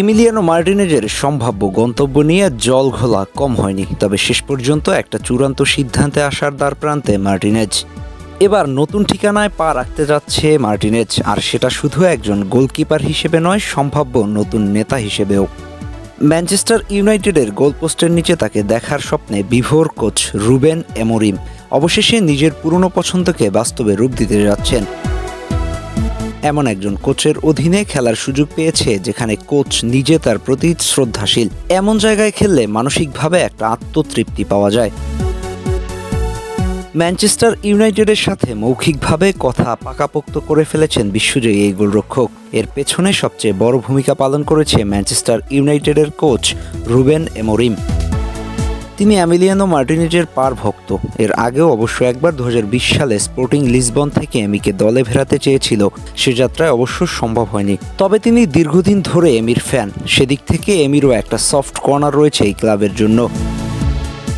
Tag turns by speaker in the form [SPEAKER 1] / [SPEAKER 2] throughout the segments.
[SPEAKER 1] Emiliano মার্টিনেজের সম্ভাব্য গন্তব্য নিয়ে জল ঘোলা কম হয়নি। তবে শেষ পর্যন্ত একটা চূড়ান্ত সিদ্ধান্তে আসার দ্বার প্রান্তে মার্টিনেজ। এবার নতুন ঠিকানায় পা রাখতে যাচ্ছে মার্টিনেজ, আর সেটা শুধু একজন গোলকিপার হিসেবে নয়, সম্ভাব্য নতুন নেতা হিসেবেও। ম্যানচেস্টার ইউনাইটেডের গোলপোস্টের নিচে তাকে দেখার স্বপ্নে বিভোর কোচ রুবেন এমোরিম। অবশেষে নিজের পুরনো পছন্দকে বাস্তবে রূপ দিতে যাচ্ছেন। এমন একজন কোচের অধীনে খেলার সুযোগ পেয়েছে, যেখানে কোচ নিজে তার প্রতি শ্রদ্ধাশীল। এমন জায়গায় খেললে মানসিকভাবে একটা আত্মতৃপ্তি পাওয়া যায়। ম্যানচেস্টার ইউনাইটেডের সাথে মৌখিকভাবে কথা পাকাপোক্ত করে ফেলেছেন বিশ্বজয়ী এই গোলরক্ষক। এর পেছনে সবচেয়ে বড় ভূমিকা পালন করেছে ম্যানচেস্টার ইউনাইটেডের কোচ রুবেন এমোরিম। তিনি অ্যামিলিয়ানো মার্টিনেজের পার ভক্ত এর আগেও অবশ্য একবার দু হাজার বিশ সালে স্পোর্টিং লিসবন থেকে এমিকে দলে ফেরাতে চেয়েছিল। সে যাত্রায় অবশ্য সম্ভব হয়নি। তবে তিনি দীর্ঘদিন ধরে এমির ফ্যান। সেদিক থেকে এমিরও একটা সফট কর্নার রয়েছে এই ক্লাবের জন্য।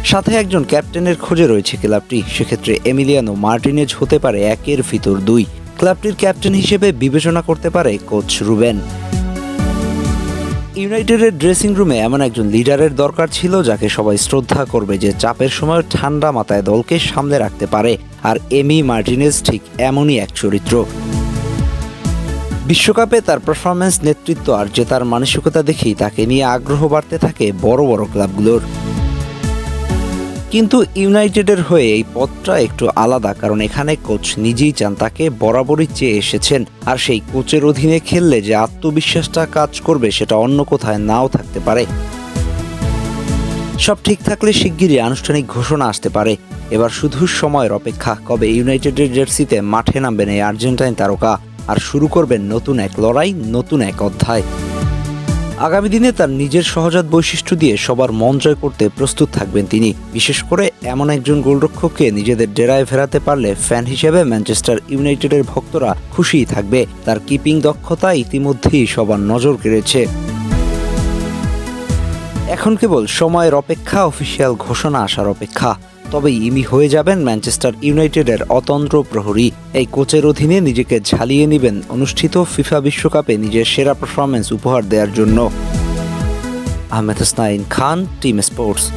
[SPEAKER 1] সাথে একজন ক্যাপ্টেনের খোঁজে রয়েছে ক্লাবটি। সেক্ষেত্রে এমিলিয়ানো মার্টিনেজ হতে পারে একের ভিতর দুই। ক্লাবটির ক্যাপ্টেন হিসেবে বিবেচনা করতে পারে কোচ রুবেন। ইউনাইটেডের ড্রেসিং রুমে এমন একজন লিডারের দরকার ছিল যাকে সবাই শ্রদ্ধা করবে যে চাপের সময় ঠান্ডা মাথায় দলকে সামনে রাখতে পারে। আর এমি মার্টিনেজ ঠিক এমনই এক চরিত্র। বিশ্বকাপে তার পারফরম্যান্স নেতৃত্ব আর জেতার মানসিকতা দেখেই তাকে নিয়ে আগ্রহ বাড়তে থাকে বড় বড় ক্লাবগুলোর। কিন্তু ইউনাইটেডের হয়ে এই পথটা একটু আলাদা, কারণ এখানে কোচ নিজেই চান তাকে বরাবরই চেয়ে এসেছেন। আর সেই কোচের অধীনে খেললে যে আত্মবিশ্বাসটা কাজ করবে সেটা অন্য কোথায় নাও থাকতে পারে। সব ঠিক থাকলে শিগগিরই আনুষ্ঠানিক ঘোষণা আসতে পারে। এবার শুধু সময়ের অপেক্ষা, কবে ইউনাইটেডের জার্সিতে মাঠে নামবেন এই আর্জেন্টাইন তারকা। আর শুরু করবেন নতুন এক লড়াই, নতুন এক অধ্যায়। আগামী দিনে তার নিজের সহজাত বৈশিষ্ট্য দিয়ে সবার মন জয় করতে প্রস্তুত থাকবেন তিনি। বিশেষ করে এমন একজন গোলরক্ষককে নিজেদের ডেরায় ফেরাতে পারলে ফ্যান হিসেবে ম্যানচেস্টার ইউনাইটেডের ভক্তরা খুশিই থাকবে। তার কিপিং দক্ষতা ইতিমধ্যেই সবার নজর কেড়েছে। এখন কেবল সময়ের অপেক্ষা, অফিসিয়াল ঘোষণা আসার অপেক্ষা। তবে ইমি হয়ে যাবেন ম্যানচেস্টার ইউনাইটেডের অতন্ত্র প্রহরী। এই কোচের অধীনে নিজেকে ঝালিয়ে নেবেন অনুষ্ঠিত ফিফা বিশ্বকাপে নিজের সেরা পারফরমেন্স উপহার দেওয়ার জন্য। Ahmed Hasnain Khan, team sports.